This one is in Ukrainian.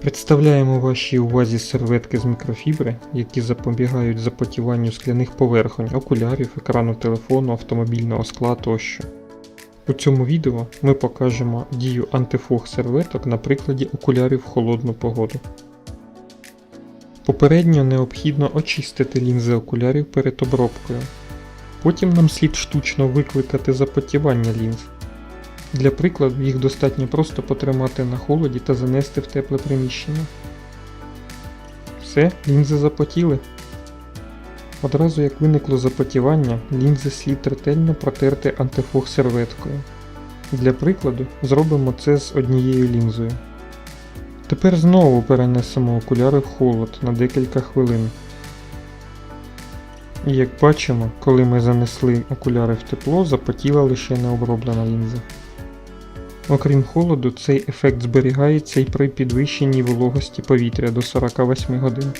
Представляємо вашій увазі серветки з мікрофібри, які запобігають запотіванню скляних поверхонь, окулярів, екрану телефону, автомобільного скла тощо. У цьому відео ми покажемо дію антифог серветок на прикладі окулярів в холодну погоду. Попередньо необхідно очистити лінзи окулярів перед обробкою. Потім нам слід штучно викликати запотівання лінз. Для прикладу їх достатньо просто потримати на холоді та занести в тепле приміщення. Все, лінзи запотіли. Одразу як виникло запотівання, лінзи слід ретельно протерти антифог серветкою. Для прикладу зробимо це з однією лінзою. Тепер знову перенесемо окуляри в холод на декілька хвилин. І як бачимо, коли ми занесли окуляри в тепло, запотіла лише необроблена лінза. Окрім холоду, цей ефект зберігається і при підвищенні вологості повітря до 48 годин.